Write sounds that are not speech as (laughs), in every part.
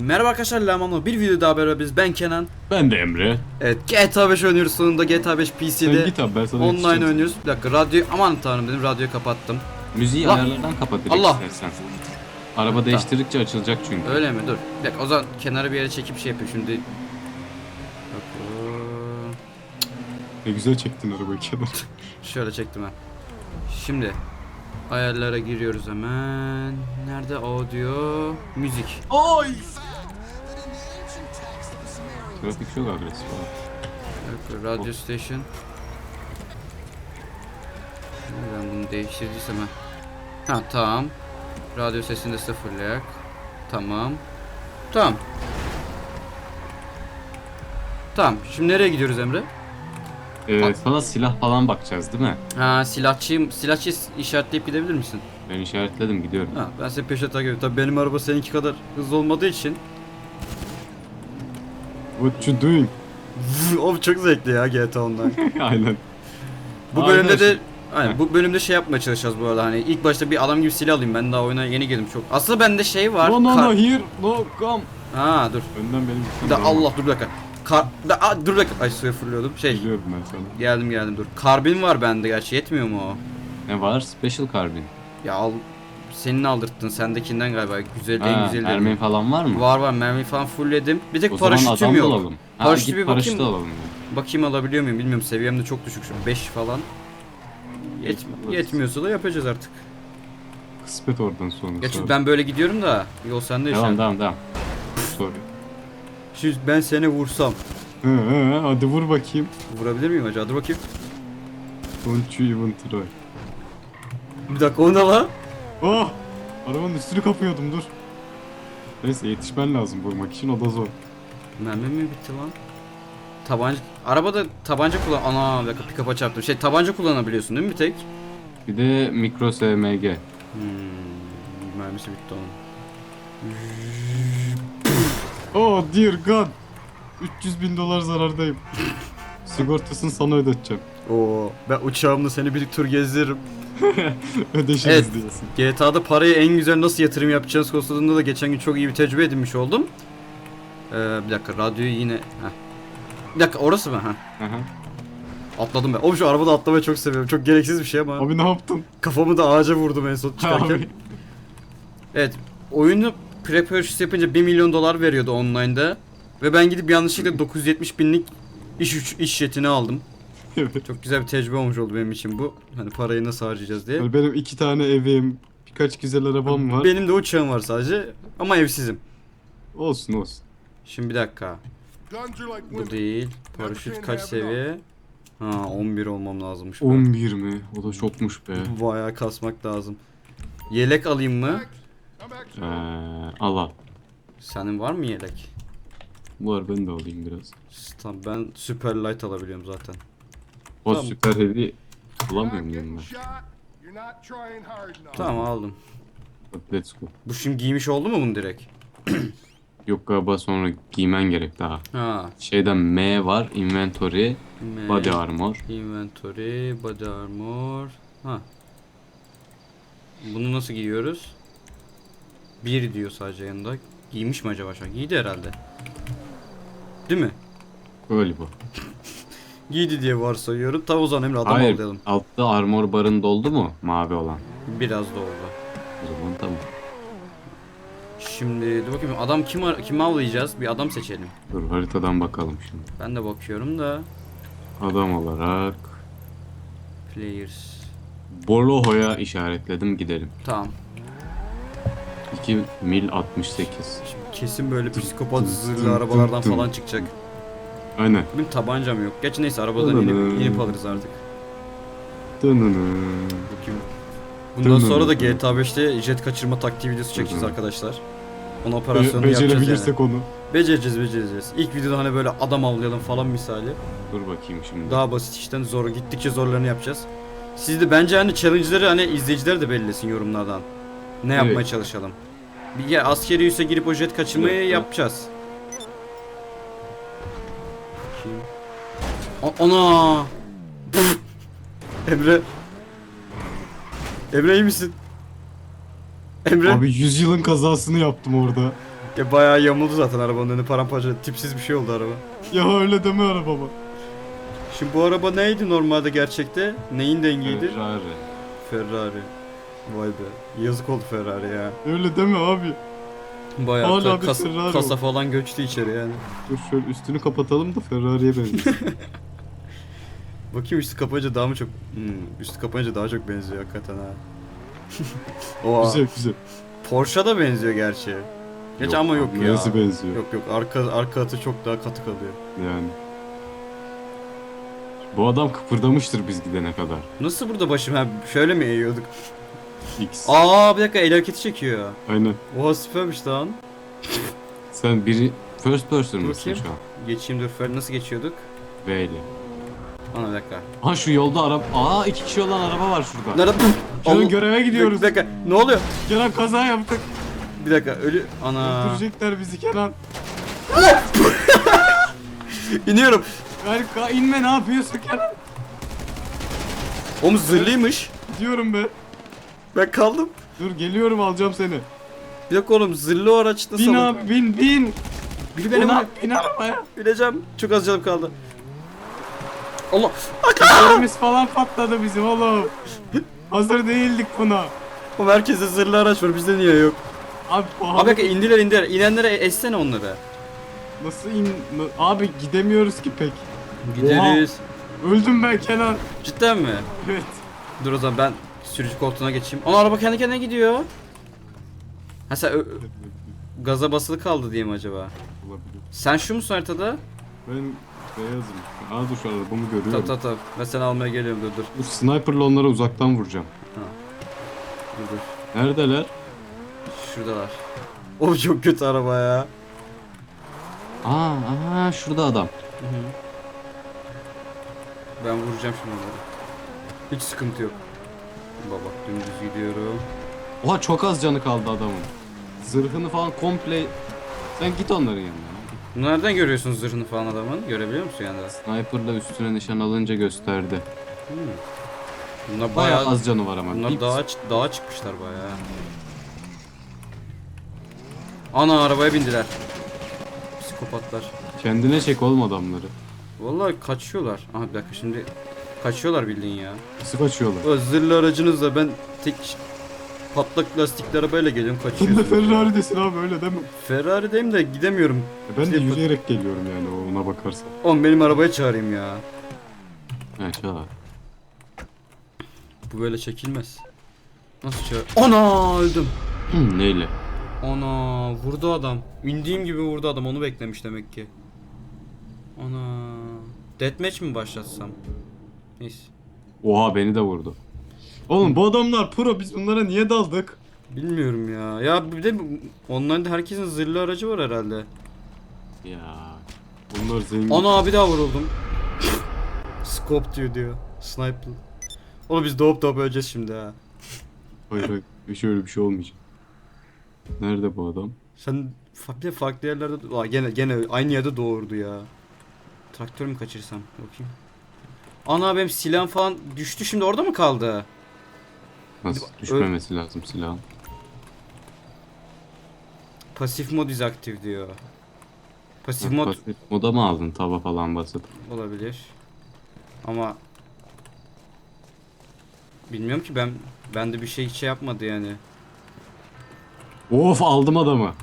Merhaba arkadaşlar Laman'la bir video daha beraberiz. Ben Kenan. Ben de Emre. Evet GTA 5 oynuyoruz sonunda GTA 5 Sen PC'de. git abi ben sana Online yetişeceğim. oynuyoruz. Bir dakika radyo aman tanrım dedim radyoyu kapattım. Müziği Lan- ayarlardan kapat direkt Allah. istersen. Araba değiştirdikçe açılacak çünkü. Öyle mi? Dur. Bir dakika o zaman kenara bir yere çekip şey yapayım şimdi. Ne güzel çektin arabayı kenar. (laughs) Şöyle çektim ben. Şimdi ayarlara giriyoruz hemen. Nerede audio? Müzik. Oy! Trafik çok agresif abi. Dakika, Radyo station. Ben bunu değiştirdiysem ha. Ha tamam. Radyo sesini de sıfırlayak. Tamam. Tamam. Tamam. Şimdi nereye gidiyoruz Emre? Ee, sana silah falan bakacağız değil mi? Ha silahçıyım. Silahçı işaretleyip gidebilir misin? Ben işaretledim gidiyorum. Ha ben seni peşe takip ediyorum. Tabii benim araba seninki kadar hızlı olmadığı için. What you doing? o çok zevkli ya GTA Online. (laughs) Aynen. Bu Aynen. bölümde de Aynen bu bölümde şey yapmaya çalışacağız bu arada hani ilk başta bir adam gibi silah alayım ben daha oyuna yeni girdim çok. Aslında bende şey var. No no no here no come. Ha dur. Önden benim Bir gitmem lazım. Allah dur bir dakika. Kar da, Aa, dur bir dakika. Ay suya fırlıyordum. Şey Biliyorum ben sana. geldim geldim dur. Karbin var bende gerçi yetmiyor mu o? Ne var? Special carbine. Ya al senin aldırttın sendekinden galiba güzel en Ha, güzeli. Ermeni falan var mı? Var var mermi falan fullledim. Bir tek O zaman paraşütüm adam yok. alalım. Ha, Paraşütü git bir bakayım. alalım. Bakayım alabiliyor muyum bilmiyorum seviyem de çok düşük şu 5 falan. Yet, Alırız. yetmiyorsa da yapacağız artık. Kısmet oradan sonra. Sonra. ben böyle gidiyorum da yol sende Devam işte. devam devam. Sorry. Şimdi ben seni vursam Hı, hı, hadi vur bakayım. vurabilir miyim acaba? Dur bakayım. Don't you even try. Bir dakika o ne lan? Oh! Arabanın üstünü kapıyordum dur. Neyse yetişmen lazım vurmak için o da zor. Mermi mi bitti lan? Tabanca... Arabada tabanca kullan... Ana bir dakika pick-up'a çarptım. Şey tabanca kullanabiliyorsun değil mi bir tek? Bir de mikro SMG. Hmm, mermisi bitti onun. Oh dear god. 300 bin dolar zarardayım. Sigortasını sana ödeteceğim. Oo, ben uçağımla seni bir tur gezdiririm. (laughs) Ödeşiriz Evet. diyorsun. GTA'da parayı en güzel nasıl yatırım yapacağınız konusunda da geçen gün çok iyi bir tecrübe edinmiş oldum. Ee, bir dakika radyoyu yine... Heh. Bir dakika orası mı? Heh. Aha. Atladım ben. Oğlum şu arabada atlamayı çok seviyorum. Çok gereksiz bir şey ama. Abi ne yaptın? Kafamı da ağaca vurdum en son çıkarken. Abi. Evet. Oyunu pre-purchase yapınca 1 milyon dolar veriyordu online'da. Ve ben gidip yanlışlıkla 970 binlik iş, iş jetini aldım. Evet. Çok güzel bir tecrübe olmuş oldu benim için bu. Hani parayı nasıl harcayacağız diye. Yani benim iki tane evim, birkaç güzel arabam var. Benim de uçağım var sadece ama evsizim. Olsun olsun. Şimdi bir dakika. Bu değil. Paraşüt kaç seviye? Ha 11 olmam lazımmış. 11 mi? O da çokmuş be. Bayağı kasmak lazım. Yelek alayım mı? Ee, al al. Senin var mı yelek? Var ben de alayım biraz. Tamam ben super light alabiliyorum zaten. O Tamam. süper heavy bulamıyorum yanına. Tamam aldım. Hadi Let's go. Bu şimdi giymiş oldu mu bunu direkt? (clears throat) Yok galiba sonra giymen gerek daha. Ha. Şeyden M var, inventory, M, body armor. Inventory, body armor. Ha. Bunu nasıl giyiyoruz? Bir diyor sadece yanında. Giymiş mi acaba şu an? Giydi herhalde. Değil mi? Öyle bu. (laughs) Giydi diye varsayıyorum. Tam o zaman Emre adam Hayır, avlayalım. altta armor barın doldu mu? Mavi olan. Biraz da oldu. O zaman tamam. Şimdi dur bakayım adam kim ar- kimi avlayacağız? Bir adam seçelim. Dur haritadan bakalım şimdi. Ben de bakıyorum da Adam olarak players. Boloho'ya işaretledim gidelim. Tamam. 2 mil 68. Şimdi kesin böyle psikopat zırhlı arabalardan falan çıkacak. Aynen. Benim tabancam yok. Geç neyse arabadan inip, inip alırız artık. Dınını. Bakayım. Bundan sonra da GTA 5'te jet kaçırma taktiği videosu çekeceğiz hı. arkadaşlar. Onun operasyonunu Be- yapacağız yani. becerebilirsek onu. Becereceğiz becereceğiz. İlk videoda hani böyle adam avlayalım falan misali. Dur bakayım şimdi. Daha basit işten zor gittikçe zorlarını yapacağız. Siz de bence hani challenge'ları hani izleyiciler de belirlesin yorumlardan. Ne Evet. yapmaya çalışalım. Bir ya askeri üsse girip o jet kaçırmayı Evet, evet. yapacağız. Bakayım. A- Ana! Emre. Emre iyi misin? Emre. Abi 100 yılın kazasını yaptım orada. Ya bayağı yamuldu zaten arabanın önü paramparça. Tipsiz bir şey oldu araba. Ya öyle deme arabama. Şimdi bu araba neydi normalde gerçekte? Neyin dengiydi? Ferrari. Ferrari. Vay be. Yazık oldu Ferrari ya. Öyle deme abi. Bayağı Hala ka- kas- kasa oldu. falan göçtü içeri yani. Dur şöyle üstünü kapatalım da Ferrari'ye benziyor. (laughs) Bakayım üstü kapayınca daha mı çok... Hmm, üstü kapayınca daha çok benziyor hakikaten ha. (laughs) Oha. güzel güzel. Porsche da benziyor gerçi. Geç ama yok ya. Nasıl benziyor? Yok yok arka arka atı çok daha katı kalıyor. Yani. Bu adam kıpırdamıştır biz gidene kadar. Nasıl burada başım ha şöyle mi eğiyorduk? X. Aa bir dakika el hareketi çekiyor. Aynen. Oha süpermiş lan. Sen biri first person mısın Bakayım. şu an? Geçeyim dur nasıl geçiyorduk? V ile. Ana bir dakika. Ha şu yolda araba... Aa iki kişi olan araba var şurada. Nerede? Allah- göreve gidiyoruz. Bir dakika ne oluyor? Kenan kaza yaptık. Bir dakika ölü... Ana. Öldürecekler bizi Kenan. (laughs) İniyorum. Harika inme ne yapıyorsun Kenan? Oğlum zırhlıymış. Gidiyorum be. Ben kaldım. Dur geliyorum alacağım seni. Bir dakika oğlum zırhlı o araç nasıl Bin abi bin bin. Vur. bin arabaya. Bineceğim. Çok az canım kaldı. Allah. Tekerimiz falan patladı bizim oğlum. Hazır değildik buna. O merkezde zırhlı araç var bizde niye yok? Abi pahalı. Abi indiler indiler. İnenlere essene onları. Nasıl in... Abi gidemiyoruz ki pek. Gideriz. Öldüm ben Kenan. Cidden mi? Evet. Dur o zaman ben sürücü koltuğuna geçeyim. Ana araba kendi kendine gidiyor. Ha sen gaza basılı kaldı diye mi acaba? Olabilir. Sen şu musun haritada? Ben beyazım. Aa dur şu arabamı görüyorum. Tamam tamam tamam. Ben seni almaya geliyorum dur dur. Dur sniperla onları uzaktan vuracağım. Dur dur. Neredeler? Şuradalar. O çok kötü araba ya. Aa, aa şurada adam. Ben vuracağım şimdi onları. Hiç sıkıntı yok. Baba dümdüz gidiyorum. Oha çok az canı kaldı adamın. Zırhını falan komple... Sen git onların yanına. Nereden görüyorsun zırhını falan adamın? Görebiliyor musun yani? Sniperla üstüne nişan alınca gösterdi. Hmm. Bunlar Bayağı bayağı az canı var ama. Bunlar Bir- dağa, çı- dağa çıkmışlar bayağı. Ana arabaya bindiler. Psikopatlar. Kendine çek oğlum adamları. Vallahi kaçıyorlar. Aha bir dakika şimdi kaçıyorlar bildiğin ya. Nasıl kaçıyorlar? O zırhlı aracınızla ben tek patlak lastikli arabayla geliyorum Sen de kaçıyorsun. Ferrari'desin abi öyle deme. Ferrari'deyim de gidemiyorum. Ben de Şey- yürüyerek geliyorum yani ona bakarsan. Oğlum benim arabaya çağırayım ya. Evet çağır. Bu böyle çekilmez. Nasıl çağır? Ana öldüm. Neyle? Ana vurdu adam. İndiğim gibi vurdu adam onu beklemiş demek ki. Ana. Deathmatch mi başlatsam? Neyse. Oha beni de vurdu. Oğlum bu adamlar pro biz bunlara niye daldık? Bilmiyorum ya. Ya bir de online'da herkesin zırhlı aracı var herhalde. Ya bunlar zengin. Ana bir daha vuruldum. Scope diyor diyor. Sniper. Oğlum biz doğup doğup öleceğiz şimdi ha. Hayır hayır hiç öyle bir şey olmayacak. Nerede bu adam? Sen fa- bir de farklı yerlerde Aa, gene gene aynı yerde doğurdu ya. Traktör mü kaçırsam bakayım. Ana benim silahım falan düştü şimdi orada mı kaldı? Nasıl düşmemesi lazım silahın. Pasif mod is aktif diyor. Pasif mod pasif moda mı aldın taba falan basıp? olabilir. Ama bilmiyorum ki ben bende bir şey hiç şey yapmadı yani. Of aldım adamı.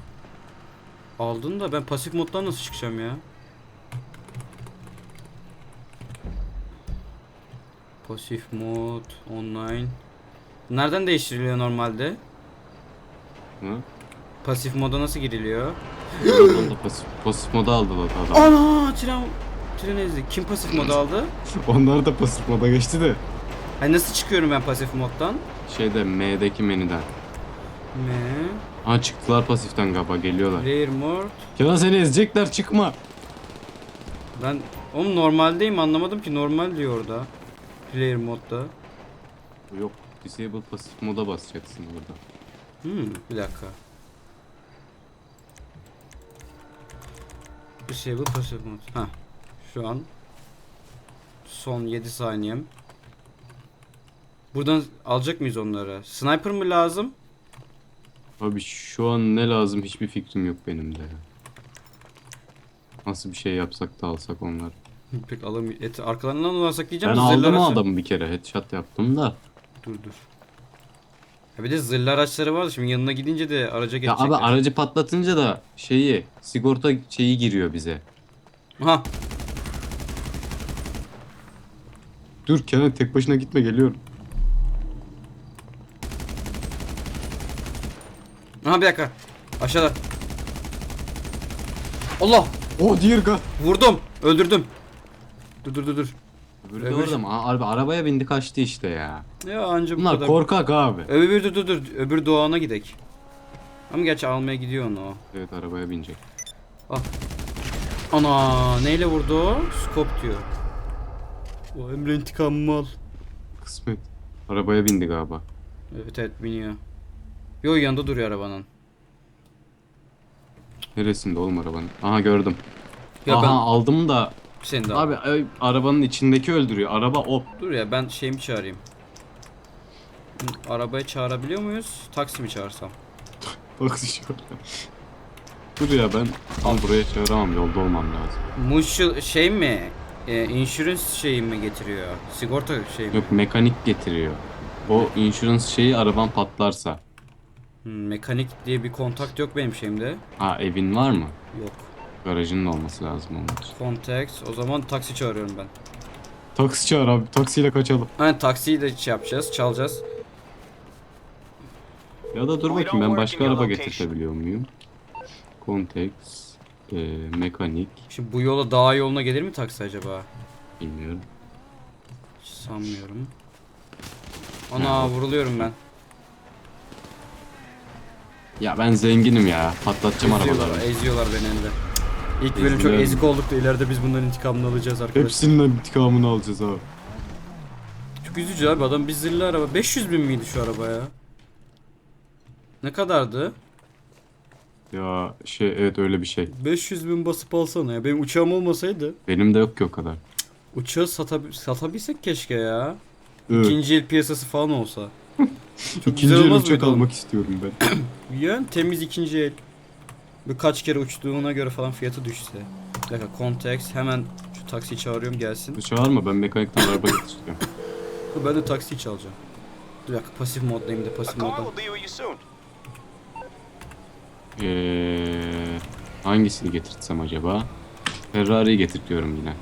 Aldın da ben pasif moddan nasıl çıkacağım ya? Pasif mod online. Nereden değiştiriliyor normalde? Hı? Pasif moda nasıl giriliyor? Pasif, pasif moda aldılar adam. Ana tren tren ezdi. Kim pasif mod aldı? (laughs) Onlar da pasif moda geçti de. Hani nasıl çıkıyorum ben pasif moddan? Şeyde M'deki menüden. Ne? Ha çıktılar pasiften galiba geliyorlar. Player mode. Kenan seni ezecekler çıkma. Ben oğlum normaldeyim anlamadım ki normal diyor orada. Player modda. Yok disable pasif moda basacaksın burada. Hmm, bir dakika. Disable passive mode. Ha. Şu an son 7 saniyem. Buradan alacak mıyız onları? Sniper mı lazım? Abi şu an ne lazım hiçbir fikrim yok benim de. Nasıl bir şey yapsak da alsak onlar. Pek alam et arkalarından dolarsak Ben diyeceğim. zırhlı aldım adamı bir kere headshot yaptım da. Dur dur. Ha bir de zırhlı araçları var şimdi yanına gidince de araca Ya geçecekler. abi aracı patlatınca da şeyi sigorta şeyi giriyor bize. Aha Dur Kenan tek başına gitme geliyorum. aha bir dakika. Aşağıda. Allah Oh dear god. vurdum öldürdüm. Dur dur dur dur. Öbürü de Öbür- orada mı? Aa, Abi arabaya bindi kaçtı işte ya. Ya anca bu Bunlar kadar. korkak abi. Öbür dur dur dur. Öbür doğana gidek. Ama gerçi almaya gidiyor onu o. Evet arabaya binecek. Ana neyle vurdu o? Scope diyor. O Emre intikamımı al. Kısmet. Arabaya bindi galiba. Evet evet biniyor. Yo yanında duruyor arabanın. Neresinde oğlum arabanın? Aha gördüm. Ya Aha ben aldım da seni de abi ay, arabanın içindeki öldürüyor. Araba o. Dur ya ben şeyimi çağırayım. Hı, Arabayı çağırabiliyor muyuz? Taksi mi çağırsam? (laughs) Bak şöyle. Dur ya ben tam buraya çağıramam yolda olmam lazım. Muş şey mi? E, insurance şeyi mi getiriyor? Sigorta şey mi? Yok mekanik getiriyor. O insurance şeyi araban patlarsa. Hı, mekanik diye bir kontakt yok benim şeyimde. Ha evin var mı? Yok. Garajının olması lazım onun için. Contacts. O zaman taksi çağırıyorum ben. Taksi çağır abi. Taksiyle kaçalım. Hani taksiyi de şey yapacağız, çalacağız. Ya da dur bakayım ben başka araba getirtebiliyor muyum? Contacts, e, mekanik, Şimdi bu yola dağ yoluna gelir mi taksi acaba? bilmiyorum. Hiç sanmıyorum. Ana vuruluyorum ben. Ya ben zenginim ya. Patlatacağım Eziyorlar, arabaları. eziyorlar beni hem de. İlk bölüm çok Eziyorlar ezik olduk da ileride biz bunların intikamını alacağız arkadaşlar. Hepsinin intikamını alacağız abi. Çok üzücü abi adam bir zilli araba. 500 bin miydi şu araba ya? Ne kadardı? Ya şey evet öyle bir şey. 500 bin basıp alsana ya. Benim uçağım olmasaydı Benim de yok ki o kadar. uçağı satabil satabilsek keşke ya. Evet. İkinci el piyasası falan olsa. (laughs) Çok İkinci güzel el olmaz uçak mıydı oğlum? almak istiyorum ben. Yani temiz ikinci el. Birkaç kere uçtuğuna göre falan fiyatı düşse. Bir dakika context hemen şu taksiyi çağırıyorum gelsin. Çağırma ben mekanikten araba. Dur, Ben de taksiyi çalacağım. Bir dakika pasif moddayım da pasif modda. Eee hangisini getirtsem acaba? Ferrari'yi getirtiyorum yine.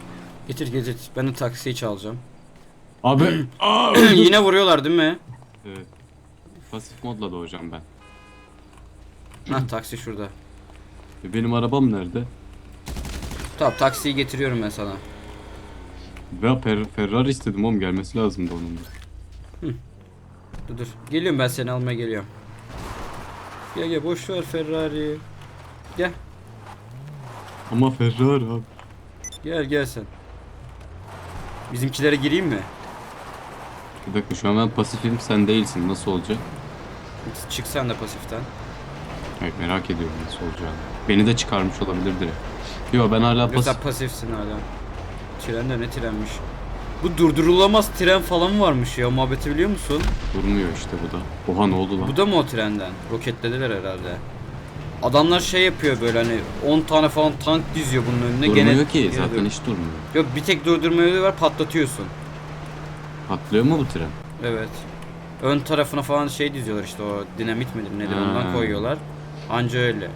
Getir getir. Ben de taksiyi çalacağım. Abi. (clears throat) Aa, (clears throat) Yine vuruyorlar değil mi? evet. Pasif modla doğacağım ben. Hah taksi şurada. E, Benim arabam nerede? Tamam taksiyi getiriyorum ben sana. Ben Fer- Ferrari istedim oğlum gelmesi lazımdı onun da. Dur dur. Geliyorum ben seni almaya geliyorum. Gel gel boş ver Ferrari. Gel. Ama Ferrari abi. Gel gel sen. Bizimkilere gireyim mi? Bir dakika şu an ben pasifim sen değilsin nasıl olacak? Çık sen de pasiften. Evet merak ediyorum nasıl olacağını. Beni de çıkarmış olabilir direkt. Yo ben hala Mesela pasif. pasifsin hala. Tren de ne trenmiş. Bu durdurulamaz tren falan varmış ya muhabbeti biliyor musun? Durmuyor işte bu da. Oha ne oldu lan? Bu da mı o trenden? Roketlediler herhalde. Adamlar şey yapıyor böyle hani 10 tane falan tank diziyor bunun önüne. Durmuyor gene ki gene zaten dur- hiç durmuyor. Yok bir tek durdurma yolu var patlatıyorsun. Patlıyor mu bu tren? Evet. Ön tarafına falan şey diziyorlar işte o dinamit midir nedir ondan Ha. koyuyorlar. Anca öyle.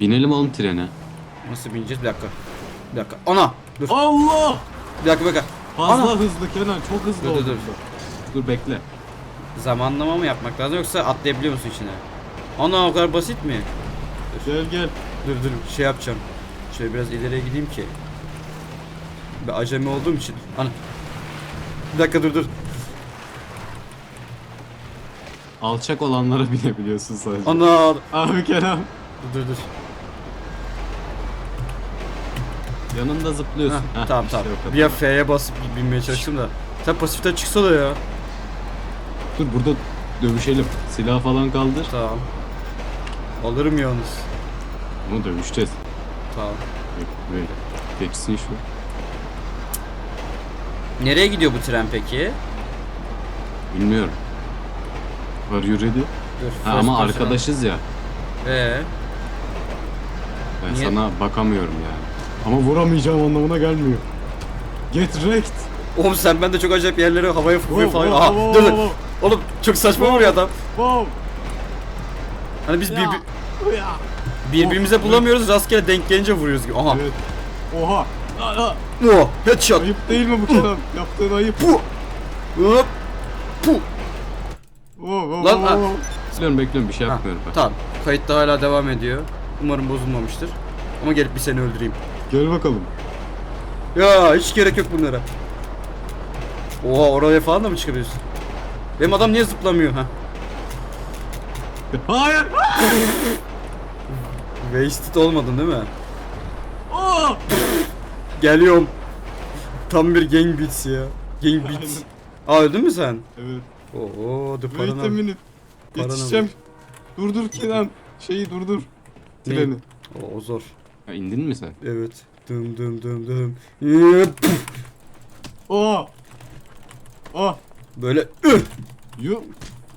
Binelim oğlum trene. Nasıl bineceğiz? Bir dakika. Bir dakika. Ana! Dur. Allah! Bir dakika bir dakika. Fazla Ana! hızlı Kenan çok hızlı Dur, dur, oldu. dur. Dur bekle. Zamanlama mı yapmak lazım yoksa atlayabiliyor musun içine? Ana o kadar basit mi? Gel gel. Dur dur şey yapacağım. Şöyle biraz ileriye gideyim ki. Ben acemi olduğum için. Ana. Bir dakika dur dur. Alçak olanlara binebiliyorsun sadece. Ana. Abi Kenan. Dur dur dur. Yanında zıplıyorsun. Heh, Heh, tamam işte tamam. o kadar. Bir ya F'ye basıp binmeye çalıştım da. Sen pasiften çıksana ya. Dur burada dövüşelim. Silah falan kaldır. Tamam. Alırım yalnız. Ama dövüşeceğiz. Tamam. Böyle. Geçsin şu. Nereye gidiyor bu tren peki? Bilmiyorum. Var you ready? Dur. Ha, first ama person'a- arkadaşız ya. Ee, Ben Niye? sana bakamıyorum yani. Ama vuramayacağım anlamına gelmiyor. Get wrecked. oğlum sen ben de çok acayip yerlere havaya fırlıyor Wow, falan. wow, Aha, wow, dur dur. wow, Oğlum çok saçma vuruyor adam. Wow. Hani biz bir, Ya. bir- Ya. birbirimize bulamıyoruz rastgele denk gelince vuruyoruz gibi. Aha. Evet. Oha. Aa. Oh, headshot. Ayıp değil mi bu Kenan? Yaptığın ayıp. Puh. Hop. Puh. Oh, Lan, ha. Bekliyorum bekliyorum bir şey Ha, yapmıyorum ben. tamam. Kayıt da hala devam ediyor. Umarım bozulmamıştır. Ama gelip bir seni öldüreyim. Gel bakalım. Ya hiç gerek yok bunlara. Oha oraya falan da mı çıkabiliyorsun? Benim adam niye zıplamıyor ha? Hayır. (laughs) Wasted olmadın değil mi? Oh. Geliyorum. Tam bir gang beats ya. Gang beats. Aa öldün mü sen? Evet. Oo dur paranı al. Paranı Yetişeceğim. Durdur Kenan. Şeyi durdur. Ne? Treni. O, o zor. Ha, indin mi sen? Evet. Dım dım dım dım. Yıp. Oh. Oh. Böyle üh. Yu.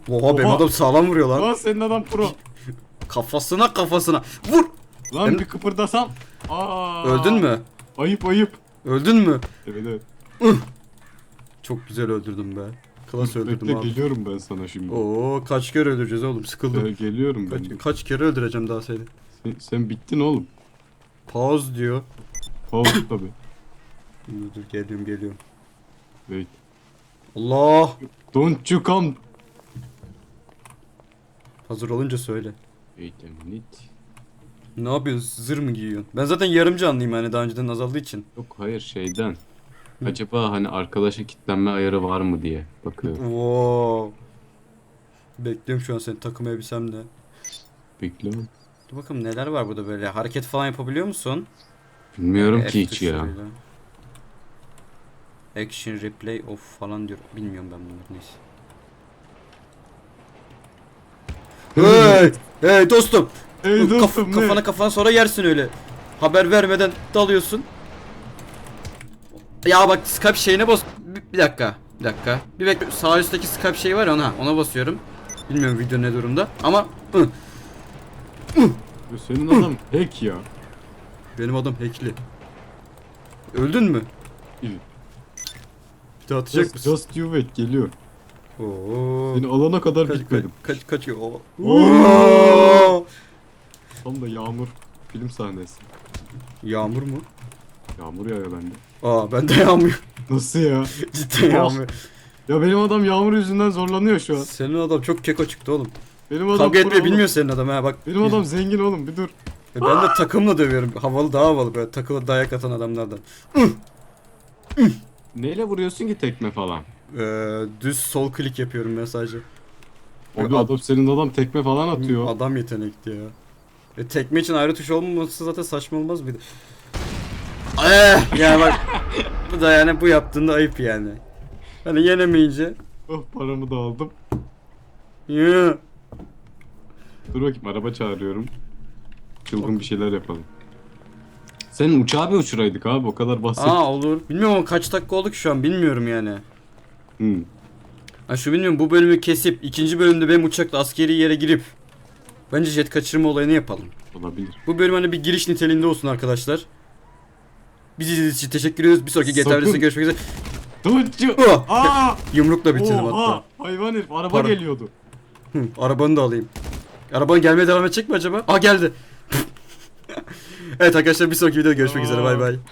Oha benim Oha. adam sağlam vuruyor lan. Aa senin adam pro. Kafasına kafasına. Vur. Lan Benim- bir kıpırdasam. Aa. Öldün mü? Ayıp ayıp. Öldün mü? Evet evet. Çok güzel öldürdüm be. Klas öldürdüm Bekle abi. geliyorum ben sana şimdi. Oo kaç kere öldüreceğiz oğlum sıkıldım. geliyorum ben. Kaç, kaç kere öldüreceğim daha seni. Sen, sen bittin oğlum. Pause diyor. Pause tabi. Dur, dur geliyorum geliyorum. Wait. Allah. Don't you come. Hazır olunca söyle. Wait a minute. Ne yapıyorsun? Zır mı giyiyorsun? Ben zaten yarım canlıyım yani daha önceden azaldığı için. Yok hayır şeyden. Acaba hani arkadaşa kitlenme ayarı var mı diye bakıyorum. Wow. Bekliyorum şu an senin takım elbisemle. Bekliyorum. Dur bakalım neler var burada böyle. Hareket falan yapabiliyor musun? Bilmiyorum F ki hiç ya. Action replay off falan diyor. Bilmiyorum ben bunları neyse. Hey! Hey dostum! Hey Kaf- dostum kafana ne? kafana sonra yersin öyle. Haber vermeden dalıyorsun. Ya bak Skype şeyine bas. Bir, bir dakika. Bir dakika. Bir bekle. Sağ üstteki Skype şeyi var ya ona. Ona basıyorum. Bilmiyorum video ne durumda. Ama hı, Senin adam hack ya. benim adam hackli. Öldün mü? Evet. Bir daha atacak Just, mısın? just you wait geliyor. Oo. Seni alana kadar Kaç kaç bitmedim. kaç kaç o. Oo. Tam da yağmur film sahnesi. Yağmur mu? Yağmur yağıyor bende. Aa bende yağmur. Nasıl ya? (laughs) Cidden yağmur. Ya benim adam yağmur yüzünden zorlanıyor şu an. Senin adam çok keko çıktı oğlum. Benim adam Kavga pro etmeyi oğlum. bilmiyor senin adam ha bak. Benim adam zengin oğlum bir dur. Ya Ben de takımla dövüyorum. Havalı daha havalı böyle takılı dayak atan adamlardan. Neyle vuruyorsun ki tekme falan? Ee, düz sol klik yapıyorum ben sadece. O bir adam senin adam tekme falan atıyor. Adam yetenekli ya. E, tekme için ayrı tuş olmaması zaten saçma olmaz mıydı? Eh, yani bak bu da yani bu yaptığında ayıp yani. Hani yenemeyince Oh paramı da aldım. ya. Dur bakayım araba çağırıyorum. Çılgın bir şeyler yapalım. Senin uçağı bir uçuraydık abi o kadar basit. Aa olur. Bilmiyorum ama kaç dakika olduk şu an bilmiyorum yani. Hmm. Ha şu bilmiyorum bu bölümü kesip ikinci bölümde benim uçakla askeri yere girip bence jet kaçırma olayını yapalım. Olabilir. Bu bölüm hani bir giriş niteliğinde olsun arkadaşlar. Bizi izlediğiniz için teşekkür ediyoruz. Bir sonraki GTA Sakın. videosunda görüşmek üzere. You... Oh! Aa! Yumrukla bitirdim Oha! hatta. Hayvan herif araba Para- geliyordu. Hı, arabanı da alayım. Arabanın gelmeye devam edecek mi acaba? Aa geldi. (laughs) evet arkadaşlar bir sonraki videoda görüşmek üzere. Bay bay.